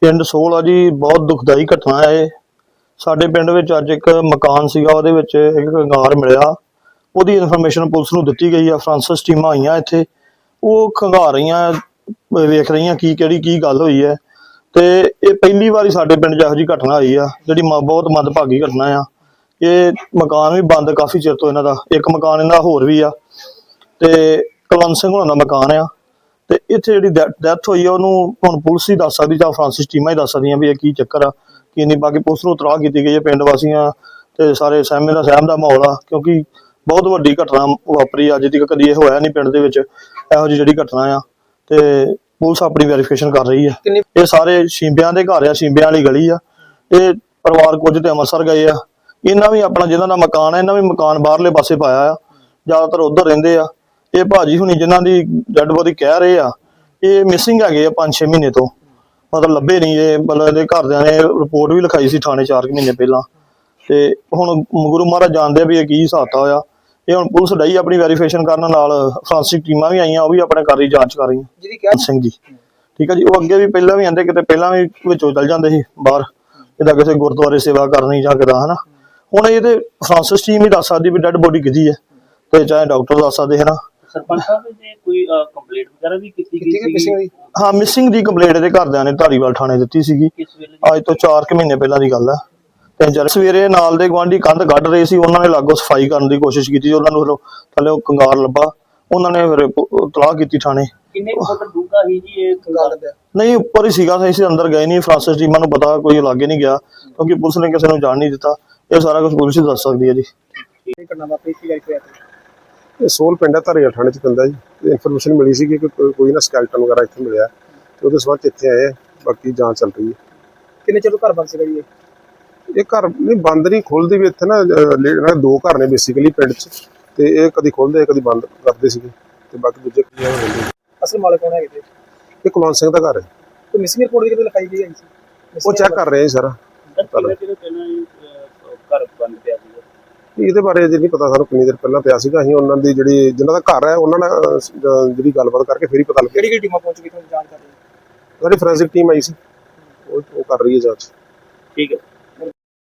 ਪਿੰਡ ਸੋਲ ਆ ਜੀ ਬਹੁਤ ਦੁਖਦਾਈ ਘਟਨਾ ਹੈ ਇਹ। ਸਾਡੇ ਪਿੰਡ ਵਿੱਚ ਅੱਜ ਇੱਕ ਮਕਾਨ ਸੀਗਾ, ਉਹਦੇ ਵਿੱਚ ਇੱਕ ਕੰਗਾਰ ਮਿਲਿਆ। ਉਹਦੀ ਇਨਫੋਰਮੇਸ਼ਨ ਪੁਲਿਸ ਨੂੰ ਦਿੱਤੀ ਗਈ ਆ ਫਰਾਂਸਿਸ ਟੀਮਾਂ ਆਈਆਂ ਇੱਥੇ। ਉਹ ਖੰਗਾਰ ਰਹੀਆਂ, ਵੇਖ ਰਹੀਆਂ ਕੀ, ਕਿਹੜੀ, ਕੀ ਗੱਲ ਹੋਈ ਹੈ। ਤੇ ਇਹ ਪਹਿਲੀ ਵਾਰੀ ਸਾਡੇ ਪਿੰਡ 'ਚ ਇਹੋ ਜਿਹੀ ਘਟਨਾ ਹੋਈ ਆ, ਜਿਹੜੀ ਮ- ਬਹੁਤ ਮੰਦਭਾਗੀ ਘਟਨਾ ਆ। ਇਹ ਮਕਾਨ ਵੀ ਬੰਦ ਕਾਫੀ ਚਿਰ ਤੋਂ ਇਹਨਾਂ ਦਾ, ਇੱਕ ਮਕਾਨ ਇਹਨਾਂ ਦਾ ਹੋਰ ਵੀ ਆ। ਤੇ ਕੁਲਵੰਤ ਸਿੰਘ ਹੋਣਾ ਦਾ ਮਕਾਨ ਆ। ਇੱਥੇ ਜਿਹੜੀ ਡੈਥ ਹੋਈ ਆ ਉਹਨੂੰ ਹੁਣ ਪੁਲਿਸ ਹੀ ਦੱਸ ਸਕਦੀ ਜਾਂ ਫਰਾਂਸਿਸ ਟੀਮਾਂ ਹੀ ਦੱਸ ਸਕਦੀਆਂ ਵੀ ਇਹ ਕੀ ਚੱਕਰ ਆ ਕੀ ਨਹੀਂ ਬਾਕੀ ਪੁਲਿਸ ਨੂੰ ਤਲਾਹ ਕੀਤੀ ਗਈ ਹੈ ਪਿੰਡ ਵਾਸੀਆਂ ਤੇ ਸਾਰੇ ਸਹਿਮੇ ਦਾ ਸਹਿਮ ਦਾ ਮਾਹੌਲ ਆ ਕਿਉਂਕਿ ਬਹੁਤ ਵੱਡੀ ਘਟਨਾ ਵਾਪਰੀ ਆ, ਅੱਜ ਤੱਕ ਕਦੀ ਇਹ ਹੋਇਆ ਨਹੀਂ ਪਿੰਡ ਦੇ ਵਿੱਚ ਇਹੋ ਜਿਹੀ ਜਿਹੜੀ ਘਟਨਾ ਆ ਤੇ ਪੁਲਿਸ ਆਪਣੀ ਵੈਰੀਫਿਕੇਸ਼ਨ ਕਰ ਰਹੀ ਆ। ਕਿੰਨੀ ਇਹ ਸਾਰੇ ਸ਼ੀਂਬਿਆਂ ਦੇ ਘਰ ਆ ਸ਼ੀਂਬਿਆਂ ਵਾਲੀ ਗਲੀ ਆ ਇਹ ਪਰਿਵਾਰ ਕੁਝ ਤੇ ਅੰਮ੍ਰਿਤਸਰ ਗਏ ਆ। ਇਹਨਾਂ ਵੀ ਆਪਣਾ ਜਿਹਨਾਂ ਦਾ ਮਕਾਨ ਹੈ ਇਹਨਾਂ ਵੀ ਮਕਾਨ ਬਾਹਰਲੇ ਪਾਸੇ ਪਾਇਆ ਆ ਜ਼ਿਆਦਾਤਰ ਉਧਰ ਰਹਿੰਦੇ ਆ। ਇਹ ਭਾਜੀ ਹੁਣੀ ਜਿਨ੍ਹਾਂ ਦੀ ਡੈਡ ਬੋਡੀ ਕਹਿ ਰਹੇ ਆ ਇਹ ਮਿਸਿੰਗ ਹੈਗੇ ਆ 5-6 ਮਹੀਨੇ ਤੋਂ। ਮਤਲਬ ਲੱਭੇ ਨਹੀਂ ਇਹ ਮਤਲਬ ਇਹਦੇ ਘਰਦਿਆਂ ਨੇ ਰਿਪੋਰਟ ਵੀ ਲਿਖਾਈ ਸੀ ਥਾਣੇ 4 ਮਹੀਨੇ ਪਹਿਲਾਂ। ਤੇ ਹੁਣ ਗੁਰੂ ਮਹਾਰਾਜ ਜਾਣਦੇ ਆ ਵੀ ਇਹ ਕੀ ਹਿਸਾਬਤਾ ਹੋਇਆ। ਇਹ ਹੁਣ ਪੁਲਿਸ ਡਈ ਆਪਣੀ ਵੈਰੀਫਿਕੇਸ਼ਨ ਕਰਨ ਨਾਲ ਫਰਾਂਸਿਕ ਟੀਮਾਂ ਵੀ ਆਈਆਂ ਉਹ ਵੀ ਆਪਣੇ ਕਰ ਰਹੀ ਜਾਂਚ ਕਰ ਰਹੀਆਂ। ਜਿਹਦੀ ਕਿਹਾ ਸਿੰਘ ਜੀ। ਠੀਕ ਹੈ ਜੀ ਉਹ ਅੱਗੇ ਵੀ ਪਹਿਲਾਂ ਵੀ ਆਂਦੇ ਕਿਤੇ ਪਹਿਲਾਂ ਵੀ ਵਿੱਚੋਂ ਚੱਲ ਜਾਂਦੇ ਸੀ ਬਾਹਰ। ਜਿੱਦਾਂ ਕਿਸੇ ਗੁਰਦੁਆਰੇ ਸੇਵਾ ਕਰਨੀ ਜਾਂ ਕਿਦਾਂ ਹਨਾ। ਹੁਣ ਇਹ ਤੇ ਫਰਾਂਸਿਸ ਟੀਮ ਹੀ ਦੱਸ ਸਕਦੀ ਵੀ ਡੈਡ ਬੋਡੀ ਕਿਹਦੀ ਹੈ। ਤੇ ਚਾਹੇ ਡਾਕਟਰ ਦੱਸ ਸਕਦੇ ਹਨਾ। ਸਰਪੰਚ ਸਾਹਿਬ ਨੇ ਕੋਈ ਕੰਪਲੇਂਟ ਵਗੈਰਾ ਵੀ ਕੀਤੀ ਕੀਤੀ ਗਈ ਕਿ ਸੀ। ਪਿਛੇ ਦੀ ਹਾਂ ਮਿਸਿੰਗ ਦੀ ਕੰਪਲੇਂਟ ਇਹਦੇ ਘਰਦਿਆਂ ਨੇ ਧਾਰੀਵਾਲ ਥਾਣੇ ਦਿੱਤੀ ਸੀਗੀ। ਕਿਸ ਵੇਲੇ ਅੱਜ ਤੋਂ 4 ਕੁ ਮਹੀਨੇ ਪਹਿਲਾਂ ਦੀ ਗੱਲ ਹੈ ਤੇ ਜਦ ਸਵੇਰੇ ਨਾਲ ਦੇ ਗਵਾਂਢੀ ਕੰਧ ਕੱਢ ਰਹੇ ਸੀ ਉਹਨਾਂ ਨੇ ਲਾਗੋ ਸਫ਼ਾਈ ਕਰਨ ਦੀ ਕੋਸ਼ਿਸ਼ ਕੀਤੀ ਉਹਨਾਂ ਨੂੰ ਫਿਰ ਉਹ ਥੱਲੇ ਉਹ ਕੰਗਾਰ ਲੱਭਾ। ਉਹਨਾਂ ਨੇ ਫਿਰ ਪ- ਤਲਾਹ ਕੀਤੀ ਥਾਣੇ। ਕਿੰਨੇ ਕੁ ਫੁੱਟ ਡੂੰਘਾ ਸੀ ਜੀ ਇਹ ਕੰਗਾਲ ਪਿਆ ਨਹੀਂ ਉੱਪਰ ਹੀ ਸੀਗਾ ਅਸੀਂ ਅੰਦਰ ਗਏ ਨਹੀਂ ਫਰਾਂਸਿਸ ਟੀਮਾਂ ਨੂੰ ਪਤਾ ਕੋਈ ਲਾਗੇ ਨਹੀਂ ਗਿਆ ਕਿਉਂਕਿ ਪੁਲਿਸ ਨੇ ਕਿਸੇ ਨੂੰ ਜਾਣ ਨਹੀਂ ਦਿੱਤਾ। ਇਹ ਸਾਰਾ ਕੁਝ ਪੁਲਿਸ ਹੀ ਦੱਸ ਸਕਦੀ ਹੈ ਜੀ। ਇਹ ਕਰਨਾ ਵਾਪਰੀ ਸੀ ਗਾਇ ਪਿਆ ਇਹ ਸੋਲ ਪਿੰਡ ਹੈ ਧਾਰੀਵਾਲ ਥਾਣੇ ਚ ਪੈਂਦਾ ਜੀ। ਇਨਫੋਰਮੇਸ਼ਨ ਮਿਲੀ ਸੀ ਕਿ ਕੋਈ- ਨਾ ਸਕੈਲਟਨ ਵਗੈਰਾ ਇੱਥੇ ਮਿਲਿਆ। ਤੇ ਉਹਦੇ ਸਬੰਧ ਇੱਥੇ ਆਏ ਆ। ਬਾਕੀ ਜਾਂਚ ਚੱਲ ਰਹੀ ਹੈ। ਕਿੰਨੇ ਚਿਰ ਤੋਂ ਘਰ ਬੰਦ ਸੀਗਾ ਜੀ ਇਹ? ਇਹ ਘਰ ਨਹੀਂ ਬੰਦ ਨਹੀਂ ਖੋਲਦੇ ਵੀ ਇੱਥੇ ਨਾ ਅਹ, ਲੇ- ਇਹਨਾਂ ਦੇ ਘਰ ਨੇ ਬੇਸਿਕਲੀ ਪਿੰਡ 'ਚ। ਤੇ ਇਹ ਕਦੀ ਖੋਲਦੇ ਕਦੀ ਬੰਦ ਕਰਦੇ ਸੀਗੇ। ਤੇ ਬਾਕੀ ਦੂਜੇ ਕੀ ਆ ਰਹਿੰਦੇ ਅਸਲ ਮਾਲਕ ਕੌਣ ਹੈਗੇ ਤੇ ਇਹ ਕੁਲਵੰਤ ਸਿੰਘ ਦਾ ਘਰ ਹੈ। ਕੋਈ ਮਿਸਿੰਗ ਰਿਪੋਰਟ ਦੀ ਕਿਤੇ ਲਿਖਾਈ ਗਈ ਹੈ ਸੀ? ਉਹ ਚੈੱਕ ਕਰ ਰਹੇ ਆ ਜੀ ਸਾਰਾ। ਕਿੰਨੇ ਚਿਰ ਪਹਿਲਾਂ ਇਹ, ਅਹ, ਘਰ ਬੰਦ ਪਿਆ ਸੀ ਇਹਦੇ ਬਾਰੇ ਅਜੇ ਨਹੀਂ ਪਤਾ ਸਾਨੂੰ ਕਿੰਨੀ ਦੇਰ ਪਹਿਲਾਂ ਪਿਆ ਸੀਗਾ। ਅਸੀਂ ਉਹਨਾਂ ਦੀ ਜਿਹੜੀ ਜਿਨ੍ਹਾਂ ਦਾ ਘਰ ਹੈ ਉਹਨਾਂ ਨਾਲ ਜਿਹੜੀ ਗੱਲਬਾਤ ਕਰਕੇ ਫਿਰ ਹੀ ਪਤਾ ਲੱਗਿਆ। ਕਿਹੜੀ ਕਿਹੜੀ ਟੀਮਾਂ ਪਹੁੰਚ ਗਈ ਤੁਹਾਨੂੰ ਜਾਂਚ ਕਰ ਰਹੀ ਸਾਡੀ ਫੋਰੈਂਸਿਕ ਟੀਮ ਆਈ ਸੀ। ਉਹ ਉਹ ਕਰ ਰਹੀ ਹੈ ਜਾਂਚ। ਠੀਕ ਹੈ।